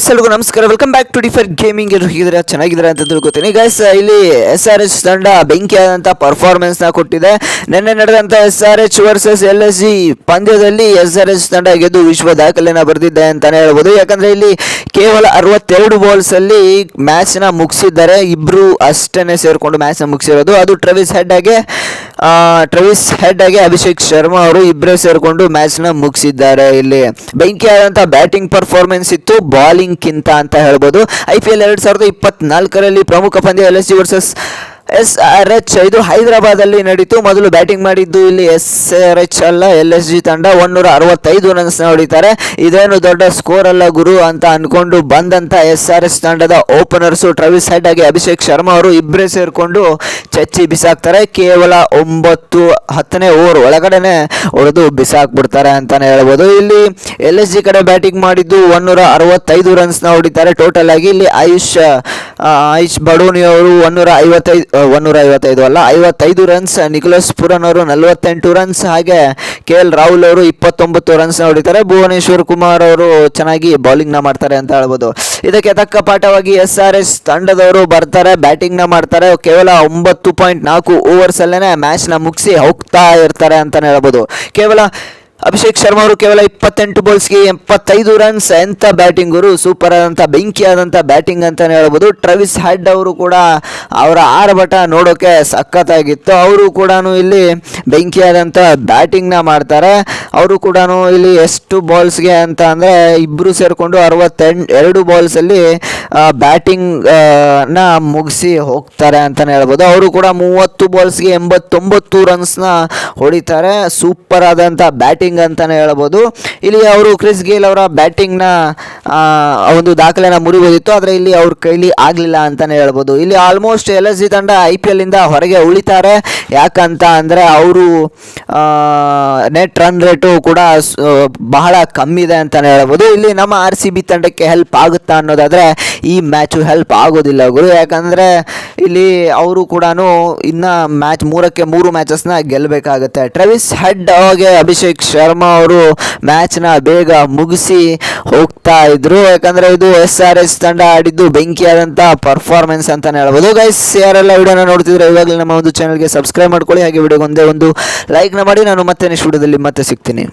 Guys ಎಲ್ಲರಿಗೂ ನಮಸ್ಕಾರ. Welcome back to differ gaming ಎಲ್ಲರೂ ಹೇಗಿದ್ರೆ ಚೆನ್ನಾಗಿದ್ದಾರೆ ಅಂತ ತಿಳ್ಕೊತೀನಿ. ಗೈಸ್ ಇಲ್ಲಿ ಎಸ್ ಆರ್ ಎಚ್ ತಂಡ ಬೆಂಕಿಯಾದಂಥ ಪರ್ಫಾರ್ಮೆನ್ಸ್ನ ಕೊಟ್ಟಿದೆ. ನಿನ್ನೆ ನಡೆದಂಥ S R H versus L S G ಪಂದ್ಯದಲ್ಲಿ ಎಸ್ ಆರ್ ಎಚ್ ತಂಡ ಗೆದ್ದು ವಿಶ್ವ ದಾಖಲೆನ ಬರೆದಿದೆ ಅಂತಾನೆ ಹೇಳ್ಬೋದು. ಯಾಕಂದ್ರೆ ಇಲ್ಲಿ ಕೇವಲ ಅರವತ್ತೆರಡು ಬಾಲ್ಸಲ್ಲಿ ಅಲ್ಲಿ ಮ್ಯಾಚ್ನ ಮುಗಿಸಿದ್ದಾರೆ. ಇಬ್ರು ಅಷ್ಟೇನೆ ಸೇರ್ಕೊಂಡು ಮ್ಯಾಚ್ನ ಮುಗಿಸಿರೋದು. ಅದು ಟ್ರವಿಸ್ ಹೆಡ್ ಆಗಿ ಟ್ರವಿಸ್ ಹೆಡ್ ಆಗಿ ಅಭಿಷೇಕ್ ಶರ್ಮಾ ಅವರು ಇಬ್ಬರೇ ಸೇರಿಕೊಂಡು ಮ್ಯಾಚ್ನ ಮುಗಿಸಿದ್ದಾರೆ ಇಲ್ಲಿ. ಬೆಂಕಿಯಾದಂಥ ಬ್ಯಾಟಿಂಗ್ ಪರ್ಫಾರ್ಮೆನ್ಸ್ ಇತ್ತು ಬಾಲಿಂಗ್ ಕಿಂತ ಅಂತ ಹೇಳ್ಬೋದು. ಐ ಪಿ ಎಲ್ ಎರಡ್ ಸಾವಿರದ ಇಪ್ಪತ್ನಾಲ್ಕರಲ್ಲಿ ಪ್ರಮುಖ ಪಂದ್ಯ L S G versus S R H ಇದು ಹೈದರಾಬಾದಲ್ಲಿ ನಡೀತು. ಮೊದಲು ಬ್ಯಾಟಿಂಗ್ ಮಾಡಿದ್ದು ಇಲ್ಲಿ ಎಸ್ ಆರ್ ಎಚ್ ಅಲ್ಲ, ಎಲ್ ಎಸ್ ಜಿ ತಂಡ. ಒನ್ನೂರ ಅರವತ್ತೈದು ರನ್ಸ್ನ ಹೊಡಿತಾರೆ. ಇದೇನು ದೊಡ್ಡ ಸ್ಕೋರ್ ಅಲ್ಲ ಗುರು ಅಂತ ಅನ್ಕೊಂಡು ಬಂದಂತ ಎಸ್ ಆರ್ ಎಸ್ ತಂಡದ ಓಪನರ್ಸು ಟ್ರವಿಸ್ ಹೆಡ್ ಆಗಿ ಅಭಿಷೇಕ್ ಶರ್ಮಾ ಅವರು ಇಬ್ಬರೇ ಸೇರ್ಕೊಂಡು ಚಚ್ಚಿ ಬಿಸಾಕ್ತಾರೆ. ಕೇವಲ ಒಂಬತ್ತು ಹತ್ತನೇ ಓವರ್ ಒಳಗಡೆನೆ ಹೊಡೆದು ಬಿಸಾಕ್ಬಿಡ್ತಾರೆ ಅಂತಾನೆ ಹೇಳ್ಬೋದು. ಇಲ್ಲಿ ಎಲ್ ಎಸ್ ಜಿ ಕಡೆ ಬ್ಯಾಟಿಂಗ್ ಮಾಡಿದ್ದು ಒನ್ನೂರ ಅರವತ್ತೈದು ರನ್ಸ್ನ ಹೊಡಿತಾರೆ. ಟೋಟಲ್ ಆಗಿ ಇಲ್ಲಿ ಆಯುಷ್ ಆಯುಷ್ ಬಡೋನಿ ಅವರು ಒನ್ನೂರ ಐವತ್ತೈದು ಒನ್ನೂರ ಐವತ್ತೈದು ಅಲ್ಲ, ಐವತ್ತೈದು ರನ್ಸ್ ನಿಕೋಲಸ್ ಪುರನ್ ಅವರು ನಲವತ್ತೆಂಟು ರನ್ಸ್ ಹಾಗೆ ಕೆ ಎಲ್ ರಾಹುಲ್ ಅವರು ಇಪ್ಪತ್ತೊಂಬತ್ತು ರನ್ಸ್ ಹೊಡಿತಾರೆ. ಭುವನೇಶ್ವರ್ ಕುಮಾರ್ ಅವರು ಚೆನ್ನಾಗಿ ಬೌಲಿಂಗ್ನ ಮಾಡ್ತಾರೆ ಅಂತ ಹೇಳ್ಬೋದು. ಇದಕ್ಕೆ ತಕ್ಕ ಪಾಠವಾಗಿ ಎಸ್ ಆರ್ ಎಸ್ ತಂಡದವರು ಬರ್ತಾರೆ ಬ್ಯಾಟಿಂಗ್ನ ಮಾಡ್ತಾರೆ. ಕೇವಲ ಒಂಬತ್ತು ಪಾಯಿಂಟ್ ನಾಲ್ಕು ಓವರ್ಸ್ ಅಲ್ಲೇನೆ ಮ್ಯಾಚ್ನ ಮುಗಿಸಿ ಹೋಗ್ತಾ ಇರ್ತಾರೆ ಅಂತಲೇ ಹೇಳ್ಬೋದು. ಕೇವಲ ಅಭಿಷೇಕ್ ಶರ್ಮಾ ಅವರು ಕೇವಲ ಇಪ್ಪತ್ತೆಂಟು ಬಾಲ್ಸ್ಗೆ ಎಪ್ಪತ್ತೈದು ರನ್ಸ್ ಎಂಥ ಬ್ಯಾಟಿಂಗ್ ಅವರು ಸೂಪರ್ ಆದಂಥ ಬೆಂಕಿಯಾದಂಥ ಬ್ಯಾಟಿಂಗ್ ಅಂತಲೇ ಹೇಳ್ಬೋದು. ಟ್ರವಿಸ್ ಹೆಡ್ ಅವರು ಕೂಡ ಅವರ ಆರ್ಭಟ ನೋಡೋಕೆ ಸಖತ್ತಾಗಿತ್ತು. ಅವರು ಕೂಡ ಇಲ್ಲಿ ಬೆಂಕಿಯಾದಂಥ ಬ್ಯಾಟಿಂಗ್ನ ಮಾಡ್ತಾರೆ. ಅವರು ಕೂಡ ಇಲ್ಲಿ ಎಷ್ಟು ಬಾಲ್ಸ್ಗೆ ಅಂತ ಅಂದರೆ ಇಬ್ಬರು ಸೇರಿಕೊಂಡು ಅರವತ್ತೆಂಟು, ಎರಡು ಬಾಲ್ಸಲ್ಲಿ ಬ್ಯಾಟಿಂಗ್ನ ಮುಗಿಸಿ ಹೋಗ್ತಾರೆ ಅಂತಲೇ ಹೇಳ್ಬೋದು. ಅವರು ಕೂಡ ಮೂವತ್ತು ಬಾಲ್ಸ್ಗೆ ಎಂಬತ್ತೊಂಬತ್ತು ರನ್ಸ್ನ ಹೊಡಿತಾರೆ. ಸೂಪರ್ ಆದಂಥ ಬ್ಯಾಟಿಂಗ್ ಅಂತಾನೆ ಹೇಳ್ಬೋದು. ಇಲ್ಲಿ ಅವರು ಕ್ರಿಸ್ ಗೇಲ್ ಅವರ ಬ್ಯಾಟಿಂಗ್ನ ಒಂದು ದಾಖಲೆನ ಮುರಿಬೋದಿತ್ತು. ಆದರೆ ಇಲ್ಲಿ ಅವ್ರ ಕೈಲಿ ಆಗಲಿಲ್ಲ ಅಂತಾನೆ ಹೇಳ್ಬೋದು. ಇಲ್ಲಿ ಆಲ್ಮೋಸ್ಟ್ ಎಲ್ ಎಸ್ ಜಿ ತಂಡ ಐ ಪಿ ಎಲ್ಲಿಂದ ಹೊರಗೆ ಉಳಿತಾರೆ. ಯಾಕಂತ ಅಂದರೆ ಅವರು ನೆಟ್ ರನ್ ರೇಟು ಕೂಡ ಬಹಳ ಕಮ್ಮಿ ಇದೆ ಅಂತಾನೆ ಹೇಳ್ಬೋದು. ಇಲ್ಲಿ ನಮ್ಮ ಆರ್ ಸಿ ಬಿ ತಂಡಕ್ಕೆ ಹೆಲ್ಪ್ ಆಗುತ್ತಾ ಅನ್ನೋದಾದರೆ ಈ ಮ್ಯಾಚು ಹೆಲ್ಪ್ ಆಗೋದಿಲ್ಲ ಗುರು. ಯಾಕಂದರೆ ಇಲ್ಲಿ ಅವರು ಕೂಡ ಇನ್ನು ಮ್ಯಾಚ್ ಮೂರಕ್ಕೆ ಮೂರು ಮ್ಯಾಚಸ್ನ ಗೆಲ್ಲಬೇಕಾಗುತ್ತೆ ಟ್ರೆವಿಸ್ ಹೆಡ್ ಅವಾಗೆ ಅಭಿಷೇಕ್ ಅವರು ಮ್ಯಾಚ್ನ ಬೇಗ ಮುಗಿಸಿ ಹೋಗ್ತಾ ಇದ್ರು. ಯಾಕಂದರೆ ಇದು ಎಸ್ ಆರ್ ಎಸ್ ತಂಡ ಆಡಿದ್ದು ಬೆಂಕಿಯಾದಂಥ ಪರ್ಫಾರ್ಮೆನ್ಸ್ ಅಂತಲೇ ಹೇಳ್ಬೋದು. ಗೈಸ್ ಯಾರೆಲ್ಲ ವಿಡಿಯೋನ ನೋಡ್ತಿದ್ರೆ ಇವಾಗಲೇ ನಮ್ಮ ಒಂದು ಚಾನಲ್ಗೆ ಸಬ್ಸ್ಕ್ರೈಬ್ ಮಾಡ್ಕೊಳ್ಳಿ. ಹಾಗೆ ವಿಡಿಯೋಗೆ ಒಂದೇ ಒಂದು ಲೈಕ್ನ ಮಾಡಿ. ನಾನು ಮತ್ತೆ ನೆಕ್ಸ್ಟ್ ವಿಡಿಯೋದಲ್ಲಿ ಮತ್ತೆ ಸಿಗ್ತೀನಿ.